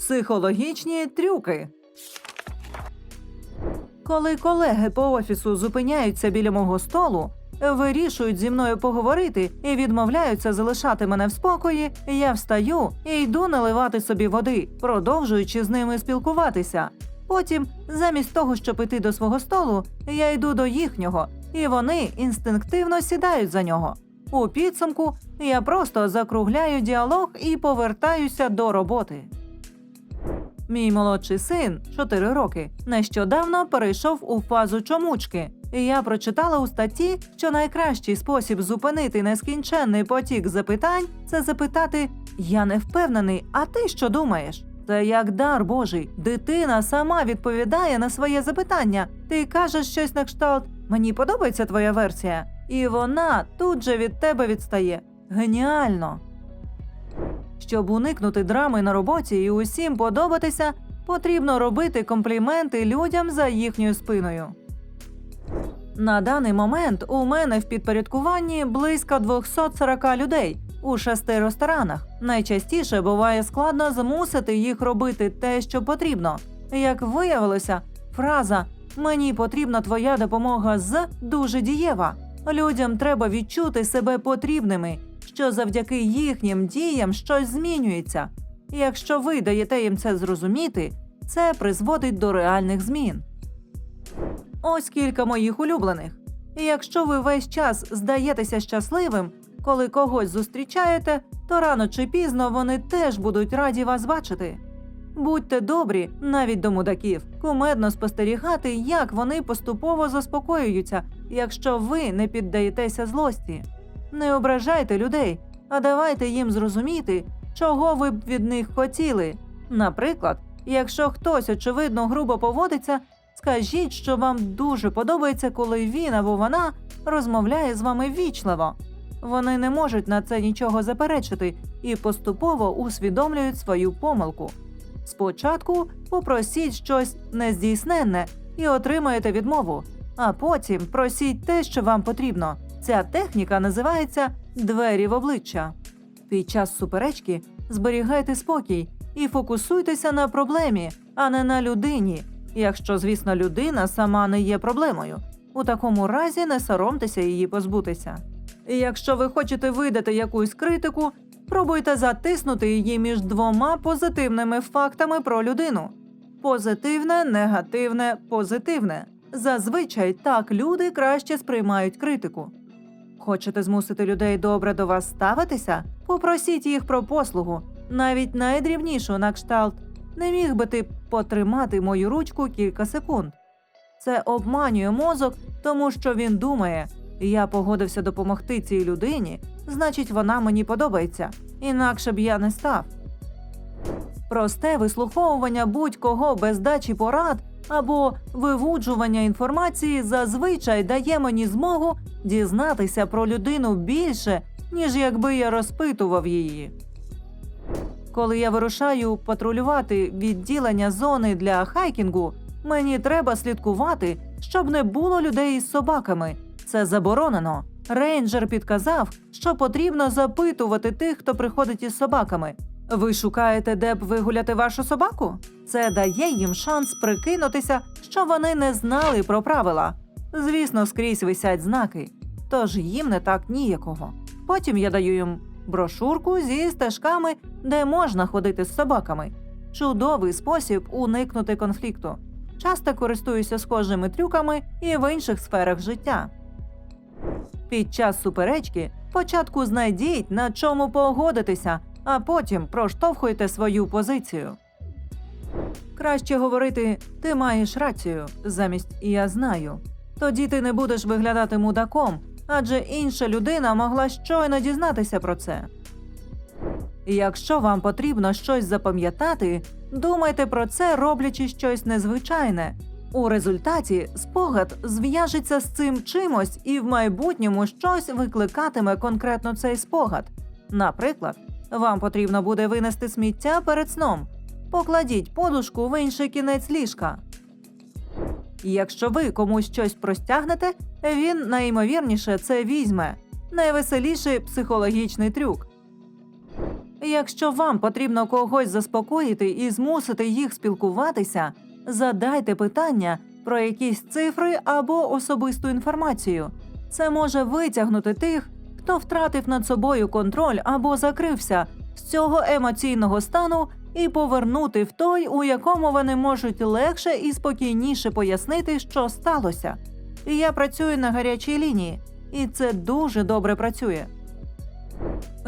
Психологічні трюки. Коли колеги по офісу зупиняються біля мого столу, вирішують зі мною поговорити і відмовляються залишати мене в спокої, я встаю і йду наливати собі води, продовжуючи з ними спілкуватися. Потім, замість того, щоб іти до свого столу, я йду до їхнього, і вони інстинктивно сідають за нього. У підсумку я просто закругляю діалог і повертаюся до роботи. Мій молодший син, 4 роки, нещодавно перейшов у фазу чомучки. І я прочитала у статті, що найкращий спосіб зупинити нескінченний потік запитань це запитати: Я не впевнений, а ти що думаєш? Це як дар Божий. Дитина сама відповідає на своє запитання. Ти кажеш щось на кшталт Мені подобається твоя версія, і вона тут же від тебе відстає. Геніально! Щоб уникнути драми на роботі і усім подобатися, потрібно робити компліменти людям за їхньою спиною. На даний момент у мене в підпорядкуванні близько 240 людей у шести ресторанах. Найчастіше буває складно змусити їх робити те, що потрібно. Як виявилося, фраза Мені потрібна твоя допомога з дуже дієва. Людям треба відчути себе потрібними, що завдяки їхнім діям щось змінюється. І Якщо ви даєте їм це зрозуміти, це призводить до реальних змін. Ось кілька моїх улюблених. І якщо ви весь час здаєтеся щасливим, коли когось зустрічаєте, то рано чи пізно вони теж будуть раді вас бачити. Будьте добрі, навіть до мудаків, кумедно спостерігати, як вони поступово заспокоюються, якщо ви не піддаєтеся злості. Не ображайте людей, а давайте їм зрозуміти, чого ви б від них хотіли. Наприклад, якщо хтось очевидно грубо поводиться, скажіть, що вам дуже подобається, коли він або вона розмовляє з вами ввічливо. Вони не можуть на це нічого заперечити і поступово усвідомлюють свою помилку. Спочатку попросіть щось нездійсненне і отримаєте відмову, а потім просіть те, що вам потрібно. Ця техніка називається двері в обличчя. Під час суперечки зберігайте спокій і фокусуйтеся на проблемі, а не на людині, якщо, звісно, людина сама не є проблемою. У такому разі не соромтеся її позбутися. І якщо ви хочете видати якусь критику, пробуйте затиснути її між двома позитивними фактами про людину: позитивне, негативне, позитивне. Зазвичай так люди краще сприймають критику. Хочете змусити людей добре до вас ставитися? Попросіть їх про послугу, навіть найдрівнішу на кшталт. Не міг би ти потримати мою ручку кілька секунд. Це обманює мозок, тому що він думає, я погодився допомогти цій людині, значить, вона мені подобається, інакше б я не став. Просте вислуховування будь-кого без дачі порад або вивуджування інформації зазвичай дає мені змогу дізнатися про людину більше, ніж якби я розпитував її. Коли я вирушаю патрулювати відділення зони для хайкінгу, мені треба слідкувати, щоб не було людей із собаками. Це заборонено. Рейнджер підказав, що потрібно запитувати тих, хто приходить із собаками. Ви шукаєте, де б вигуляти вашу собаку? Це дає їм шанс прикинутися, що вони не знали про правила. Звісно, скрізь висять знаки, тож їм не так ніякого. Потім я даю їм брошурку зі стежками, де можна ходити з собаками. Чудовий спосіб уникнути конфлікту. Часто користуюся схожими трюками і в інших сферах життя. Під час суперечки спочатку знайдіть, на чому погодитися, а потім проштовхуйте свою позицію. Краще говорити ти маєш рацію замість я знаю. Тоді ти не будеш виглядати мудаком, адже інша людина могла щойно дізнатися про це. Якщо вам потрібно щось запам'ятати, думайте про це, роблячи щось незвичайне. У результаті спогад зв'яжеться з цим чимось, і в майбутньому щось викликатиме конкретно цей спогад. Наприклад, вам потрібно буде винести сміття перед сном. Покладіть подушку в інший кінець ліжка. Якщо ви комусь щось простягнете, він найімовірніше це візьме. Найвеселіший психологічний трюк. Якщо вам потрібно когось заспокоїти і змусити їх спілкуватися, задайте питання про якісь цифри або особисту інформацію. Це може витягнути тих, хто втратив над собою контроль або закрився з цього емоційного стану і повернути в той, у якому вони можуть легше і спокійніше пояснити, що сталося. І я працюю на гарячій лінії, і це дуже добре працює.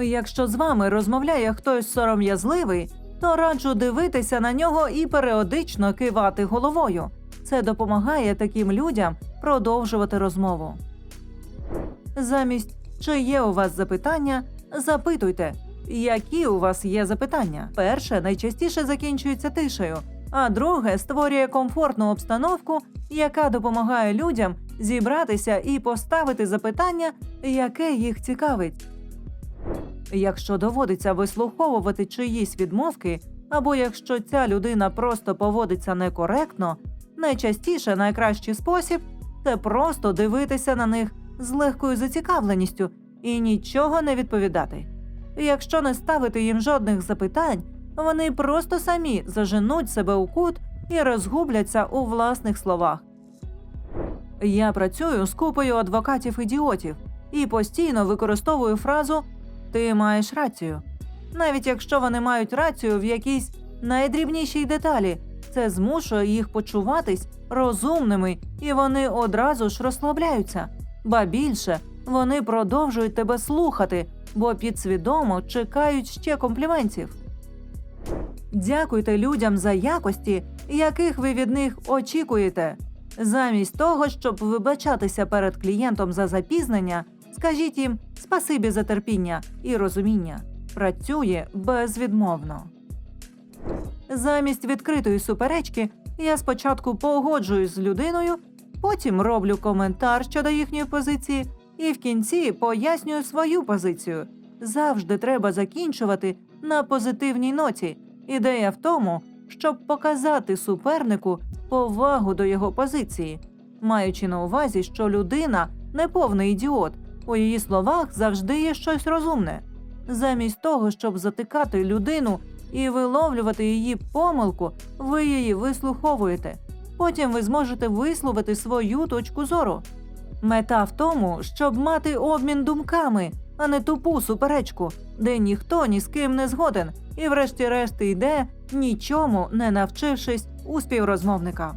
Якщо з вами розмовляє хтось сором'язливий, то раджу дивитися на нього і періодично кивати головою. Це допомагає таким людям продовжувати розмову. Замість чи є у вас запитання, запитуйте, які у вас є запитання. Перше найчастіше закінчується тишею, а друге створює комфортну обстановку, яка допомагає людям зібратися і поставити запитання, яке їх цікавить. Якщо доводиться вислуховувати чиїсь відмовки, або якщо ця людина просто поводиться некоректно, найчастіше найкращий спосіб це просто дивитися на них з легкою зацікавленістю і нічого не відповідати. Якщо не ставити їм жодних запитань, вони просто самі заженуть себе у кут і розгубляться у власних словах. Я працюю з купою адвокатів-ідіотів і постійно використовую фразу Ти маєш рацію. Навіть якщо вони мають рацію в якійсь найдрібнішій деталі, це змушує їх почуватись розумними, і вони одразу ж розслабляються. Ба більше вони продовжують тебе слухати, бо підсвідомо чекають ще компліментів. Дякуйте людям за якості, яких ви від них очікуєте. Замість того, щоб вибачатися перед клієнтом за запізнення, скажіть їм спасибі за терпіння і розуміння. Працює безвідмовно. Замість відкритої суперечки я спочатку погоджуюсь з людиною, потім роблю коментар щодо їхньої позиції, і в кінці пояснюю свою позицію. Завжди треба закінчувати на позитивній ноті. Ідея в тому, щоб показати супернику повагу до його позиції, маючи на увазі, що людина не повний ідіот, у її словах завжди є щось розумне. Замість того, щоб затикати людину і виловлювати її помилку, ви її вислуховуєте. Потім ви зможете висловити свою точку зору. Мета в тому, щоб мати обмін думками, а не тупу суперечку, де ніхто ні з ким не згоден, і врешті-решт йде, нічому не навчившись у співрозмовника.